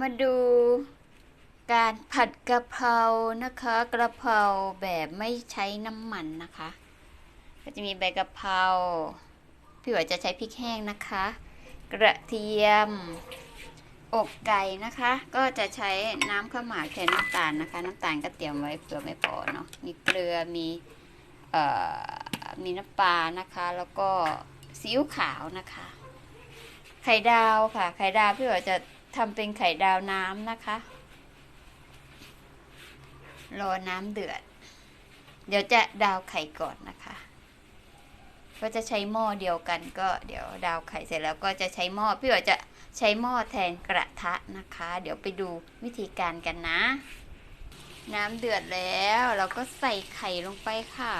มาดูการผัดกะเพรานะคะ กระเพราแบบไม่ใช้น้ำมันนะคะ ก็จะมีใบกะเพราพี่หวจะใช้พริกแห้งนะคะ กระเทียมอกไก่นะคะ ก็จะใช้น้ำข้าวหมากแทนน้ำตาลนะคะ น้ำตาลก็เตรียมไว้เผื่อไม่พอเนาะมีเกลือมีเอ่อมีน้ำปลานะคะ แล้วก็ซีอิ๊วขาวนะคะ ไข่ดาวค่ะ ไข่ดาวพี่หวจะ ทำเป็นไข่ดาวน้ำนะคะ รอน้ำเดือด เดี๋ยวจะดาวไข่ก่อนนะคะ ก็จะใช้หม้อเดียวกันก็เดี๋ยวดาวไข่เสร็จแล้วก็จะใช้หม้อพี่หวจะใช้หม้อแทนกระทะนะคะ เดี๋ยวไปดูวิธีการกันนะ น้ำเดือดแล้วเราก็ใส่ไข่ลงไปค่ะ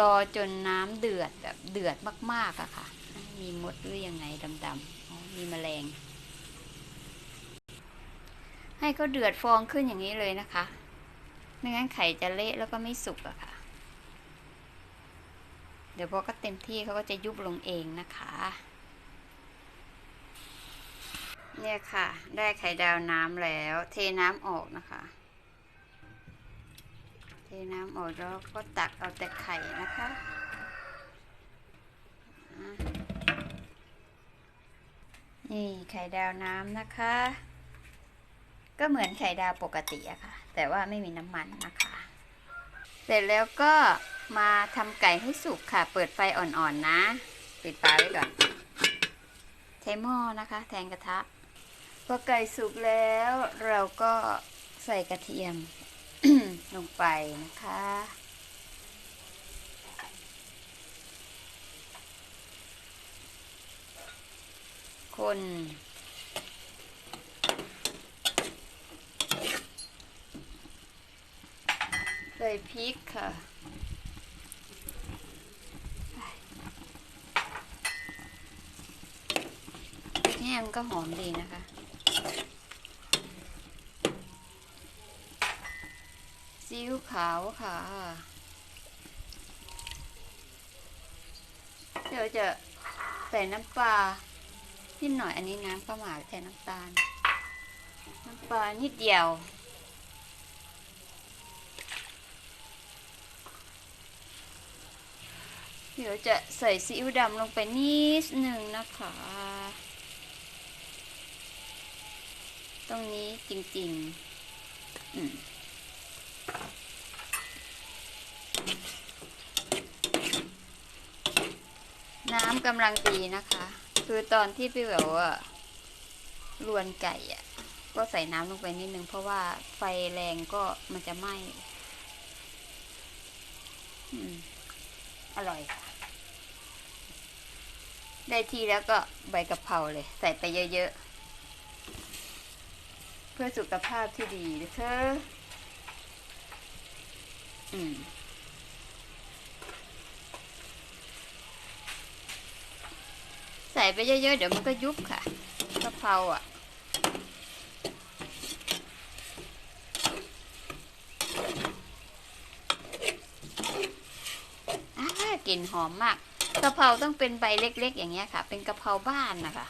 รอจนน้ำเดือดแบบเดือดมากๆอะค่ะ มีมดหรือยังไงดำๆมีแมลง ให้เขาเดือดฟองขึ้นอย่างนี้เลยนะคะ ไม่งั้นไข่จะเละแล้วก็ไม่สุกอะค่ะ เดี๋ยวพอก็เต็มที่เขาก็จะยุบลงเองนะคะ เนี่ยค่ะ ได้ไข่ดาวน้ำแล้ว เทน้ำออกนะคะ เทน้ำออกแล้วก็ตักเอาแต่ไข่นะคะนี่ไข่ดาวน้ำนะคะ ก็เหมือนไข่ดาวปกติอะค่ะ แต่ว่าไม่มีน้ำมันนะคะ เสร็จแล้วก็มาทำไก่ให้สุกค่ะ เปิดไฟอ่อนๆนะ ปิดฝาไว้ก่อนใช้หม้อนะคะ แทนกระทะพอไก่สุกแล้วเราก็ใส่กระเทียม ลงไปนะคะ คน ใส่พริกค่ะแห้งก็หอมดีนะคะ ซีอิ๊วขาวค่ะเดี๋ยวจะใส่น้ำปลานิดหน่อยอันนี้น้ำข้าหมาแทนน้ำตาล น้ำปลานิดเดียว เดี๋ยวจะใส่ซีอิ๊วดำลงไปนิดหนึ่งนะคะ ตรงนี้จริงๆ อืม น้ำ กำลังดีนะคะ คือตอนที่พี่แหววอะลวนไก่อะก็ใส่น้ำลงไปนิดนึงเพราะว่าไฟแรงก็มันจะไหม้อร่อยค่ะ ได้ที่แล้วก็ใบกะเพราเลย ใส่ไปเยอะๆ เพื่อสุขภาพที่ดีนะเธออืม ใส่ไปเยอะๆ เดี๋ยวมันก็ยุบค่ะกะเพราอะอ่ากลิ่นหอมมากกะเพราต้องเป็นใบเล็กๆ อย่างเงี้ยค่ะ เป็นกะเพราบ้านนะคะ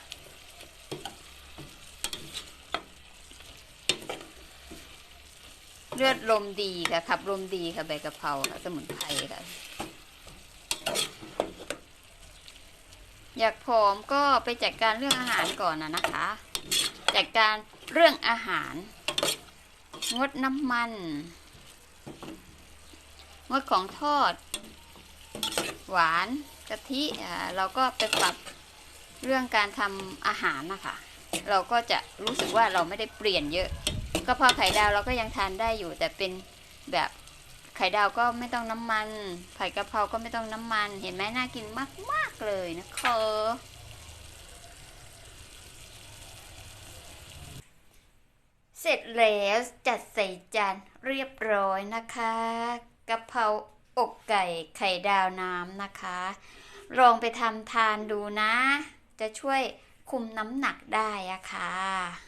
เลือดลมดีค่ะขับลมดีค่ะใบกะเพราค่ะสมุนไพรค่ะ อยากผอมก็ไปจัดการเรื่องอาหารก่อนนะนะคะ จัดการเรื่องอาหาร งดน้ำมัน งดของทอด หวานกะทิอ่าเราก็ไปปรับเรื่องการทำอาหารนะคะ เราก็จะรู้สึกว่าเราไม่ได้เปลี่ยนเยอะกะเพราไข่ดาวเราก็ยังทานได้อยู่แต่เป็นแบบ ไข่ดาวก็ไม่ต้องน้ำมัน ผัดกะเพราก็ไม่ต้องน้ำมัน เห็นไหมน่ากินมาก ๆ เลยนะคะเสร็จแล้วจัดใส่จานเรียบร้อยนะคะกะเพราอกไก่ไข่ดาวน้ำนะคะ ลองไปทำทานดูนะ จะช่วยคุมน้ำหนักได้อะค่ะ